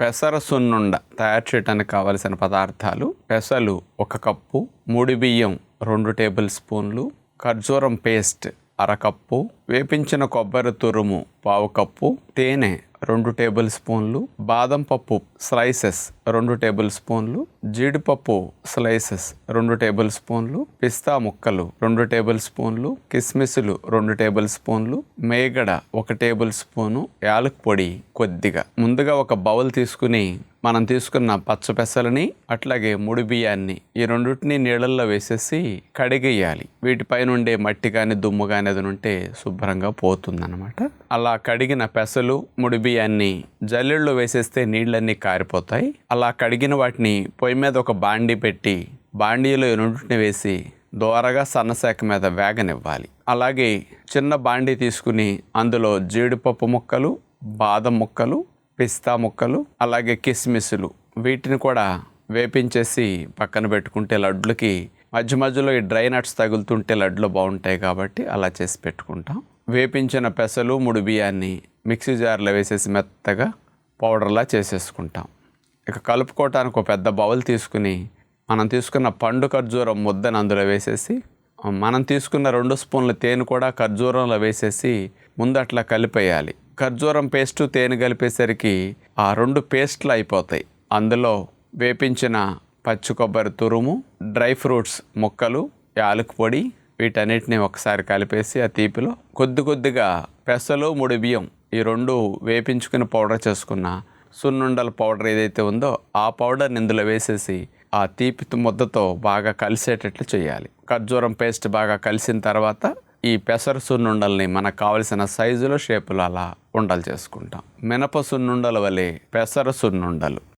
పెసర సున్నుండ తయారు చేయడానికి కావలసిన పదార్థాలు పెసలు ఒక కప్పు ముడి బియ్యం రెండు టేబుల్ స్పూన్లు ఖర్జూరం పేస్ట్ అరకప్పు వేపించిన కొబ్బరి తురుము పావు కప్పు తేనె రెండు టేబుల్ స్పూన్లు బాదం పప్పు స్లైసెస్ రెండు టేబుల్ స్పూన్లు జీడిపప్పు స్లైసెస్ రెండు టేబుల్ స్పూన్లు పిస్తా ముక్కలు రెండు టేబుల్ స్పూన్లు కిస్మిస్లు రెండు టేబుల్ స్పూన్లు మేగడ ఒక టేబుల్ స్పూను యాలక్ పొడి కొద్దిగా. ముందుగా ఒక బౌల్ తీసుకుని మనం తీసుకున్న పచ్చ పెసలని అట్లాగే ముడి బియ్యాన్ని ఈ రెండింటిని నీళ్ళల్లో వేసేసి కడిగేయాలి. వీటిపైన ఉండే మట్టి కానీ దుమ్ము కానీ అది ఉంటే శుభ్రంగా పోతుందన్నమాట. అలా కడిగిన పెసలు ముడి బియ్యాన్ని జల్లెళ్ళు వేసేస్తే నీళ్ళన్నీ కారిపోతాయి. అలా కడిగిన వాటిని పొయ్యి మీద ఒక బాండీ పెట్టి బాండీలో ఈ వేసి దోరగా సన్నశాఖ మీద వేగనివ్వాలి. అలాగే చిన్న బాండీ తీసుకుని అందులో జీడిపప్పు ముక్కలు బాదం ముక్కలు పిస్తా ముక్కలు అలాగే కిస్మిస్లు వీటిని కూడా వేపించేసి పక్కన పెట్టుకుంటే లడ్లకి మధ్య మధ్యలో ఈ డ్రై నట్స్ తగులుతుంటే లడ్లు బాగుంటాయి కాబట్టి అలా చేసి పెట్టుకుంటాం. వేపించిన పెసలు ముడి బియ్యాన్ని మిక్సీ జార్లో వేసేసి మెత్తగా పౌడర్లా చేసేసుకుంటాం. ఇక కలుపుకోవటానికి ఒక పెద్ద బౌల్ తీసుకుని మనం తీసుకున్న పండు ఖర్జూరం ముద్దని అందులో వేసేసి మనం తీసుకున్న రెండు స్పూన్ల తేనె కూడా ఖర్జూరంలో వేసేసి ముందు అట్లా కలిపేయాలి. ఖర్జూరం పేస్టు తేనె కలిపేసరికి ఆ రెండు పేస్ట్లు అయిపోతాయి. అందులో వేపించిన పచ్చి కొబ్బరి తురుము డ్రై ఫ్రూట్స్ ముక్కలు యాలకు పొడి వీటన్నిటిని ఒకసారి కలిపేసి ఆ తీపిలో కొద్ది కొద్దిగా పెసలు ముడి బియ్యం ఈ రెండు వేపించుకుని పౌడర్ చేసుకున్న సున్నుండల పౌడర్ ఏదైతే ఉందో ఆ పౌడర్ని ఇందులో వేసేసి ఆ తీపి ముద్దతో బాగా కలిసేటట్లు చేయాలి. ఖర్జూరం పేస్ట్ బాగా కలిసిన తర్వాత ఈ పెసర సున్నుండల్ని మనకు కావలసిన సైజులో షేపులో అలా ఉండలు చేసుకుంటాం. మినప సున్నుండల వలె పెసర సున్నుండలు